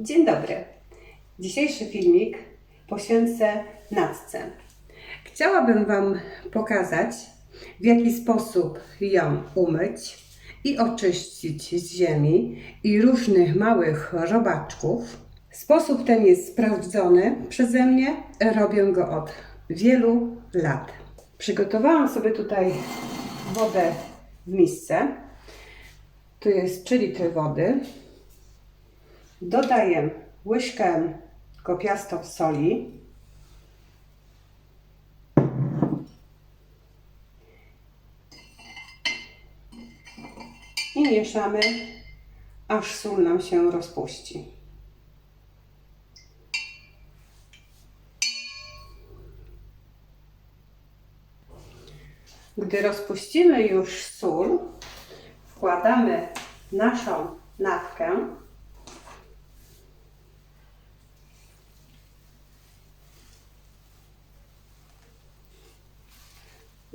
Dzień dobry. Dzisiejszy filmik poświęcę natce. Chciałabym Wam pokazać, w jaki sposób ją umyć i oczyścić z ziemi i różnych małych robaczków. Sposób ten jest sprawdzony przeze mnie. Robię go od wielu lat. Przygotowałam sobie tutaj wodę w misce. Tu jest 3 litry wody. Dodaję łyżkę kopiastą soli. I mieszamy, aż sól nam się rozpuści. Gdy rozpuścimy już sól, wkładamy naszą natkę.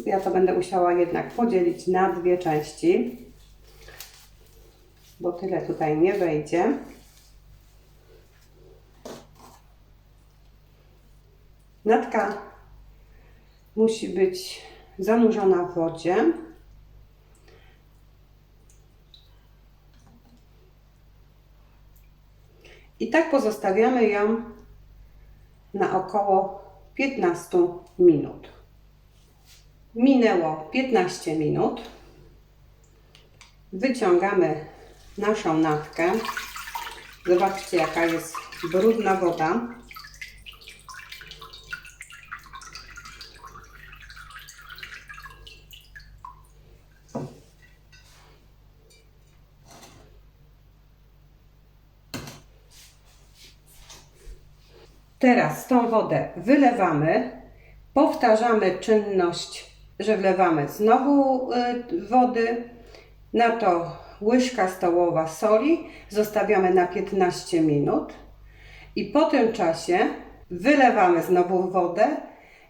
Ja to będę musiała jednak podzielić na dwie części, bo tyle tutaj nie wejdzie. Natka musi być zanurzona w wodzie. I tak pozostawiamy ją na około 15 minut. Minęło 15 minut. Wyciągamy naszą natkę. Zobaczcie, jaka jest brudna woda. Teraz tą wodę wylewamy, powtarzamy czynność, że wlewamy znowu y, wody, na to łyżka stołowa soli, zostawiamy na 15 minut i po tym czasie wylewamy znowu wodę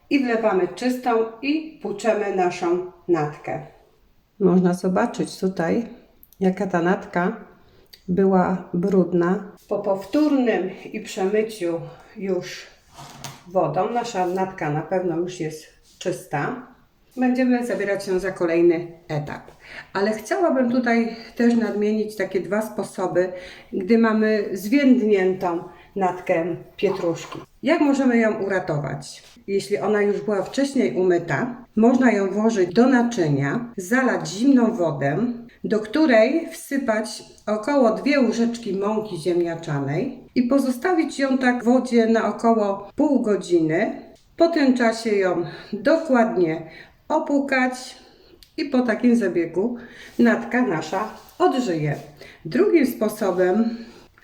i wlewamy czystą i płuczemy naszą natkę. Można zobaczyć tutaj, jaka ta natka była brudna. Po powtórnym i przemyciu już wodą, nasza natka na pewno już jest czysta. Będziemy zabierać się za kolejny etap. Ale chciałabym tutaj też nadmienić takie dwa sposoby, gdy mamy zwiędniętą natkę pietruszki. Jak możemy ją uratować? Jeśli ona już była wcześniej umyta, można ją włożyć do naczynia, zalać zimną wodę, do której wsypać około dwie łyżeczki mąki ziemniaczanej i pozostawić ją tak w wodzie na około pół godziny. Po tym czasie ją dokładnie opłukać i po takim zabiegu natka nasza odżyje. Drugim sposobem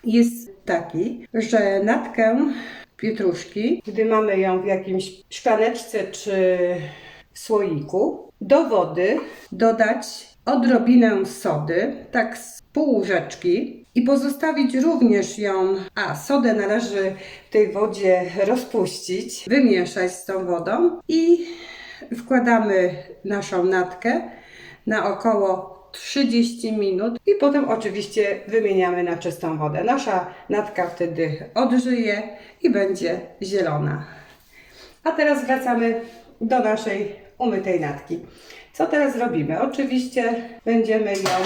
jest taki, że natkę pietruszki, gdy mamy ją w jakimś szklaneczce czy słoiku, do wody dodać odrobinę sody, tak z pół łyżeczki i pozostawić również ją, a sodę należy w tej wodzie rozpuścić, wymieszać z tą wodą i wkładamy naszą natkę na około 30 minut i potem oczywiście wymieniamy na czystą wodę. Nasza natka wtedy odżyje i będzie zielona. A teraz wracamy do naszej umytej natki. Co teraz robimy? Oczywiście będziemy ją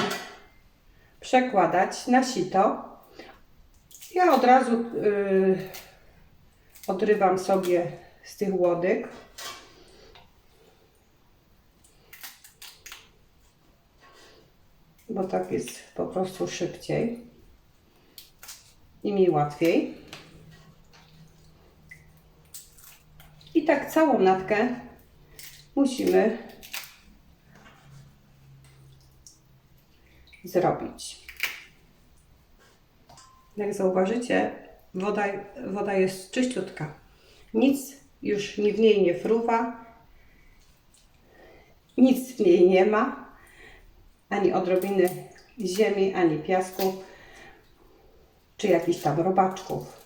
przekładać na sito. Ja od razu yy, odrywam sobie z tych łodyg. Bo tak jest po prostu szybciej i mi łatwiej. I tak całą natkę musimy zrobić. Jak zauważycie, woda, woda jest czyściutka. Nic już w niej nie fruwa, nic w niej nie ma, ani odrobiny ziemi, ani piasku, czy jakichś tam robaczków.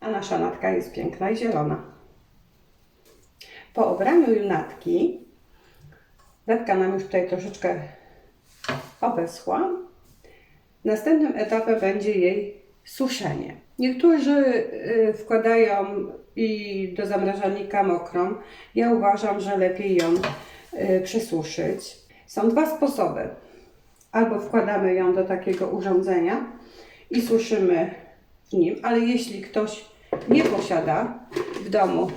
a nasza natka jest piękna i zielona. Po obraniu natki Natka nam już tutaj troszeczkę obeschła. Następnym etapem będzie jej suszenie. Niektórzy y, wkładają i do zamrażalnika mokrą. Ja uważam, że lepiej ją y, przesuszyć. Są dwa sposoby. Albo wkładamy ją do takiego urządzenia i suszymy w nim, ale jeśli ktoś nie posiada w domu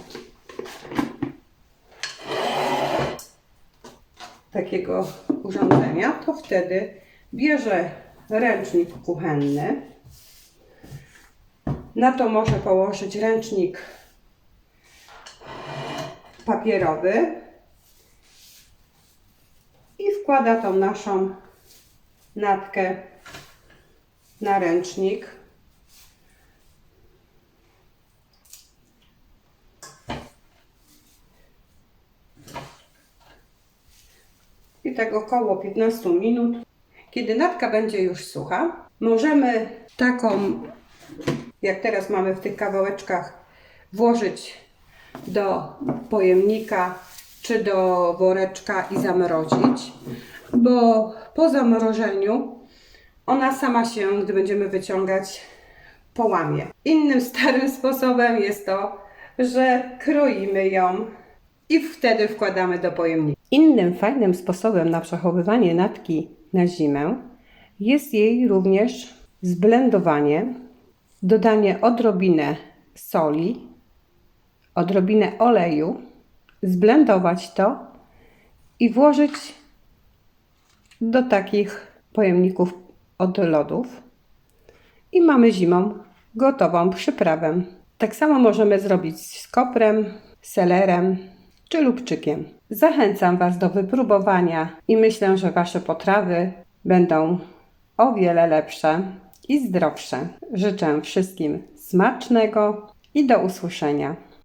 takiego urządzenia, to wtedy bierze ręcznik kuchenny. Na to może położyć ręcznik papierowy i wkłada tą naszą natkę na ręcznik. I tak około 15 minut. Kiedy natka będzie już sucha, możemy taką, jak teraz mamy w tych kawałeczkach, włożyć do pojemnika czy do woreczka i zamrozić, bo po zamrożeniu ona sama się, gdy będziemy wyciągać, połamie. Innym starym sposobem jest to, że kroimy ją i wtedy wkładamy do pojemnika. Innym fajnym sposobem na przechowywanie natki na zimę jest jej również zblendowanie, dodanie odrobinę soli, odrobinę oleju, zblendować to i włożyć do takich pojemników od lodów i mamy zimą gotową przyprawę. Tak samo możemy zrobić z koprem, selerem czy lubczykiem. Zachęcam Was do wypróbowania i myślę, że Wasze potrawy będą o wiele lepsze i zdrowsze. Życzę wszystkim smacznego i do usłyszenia.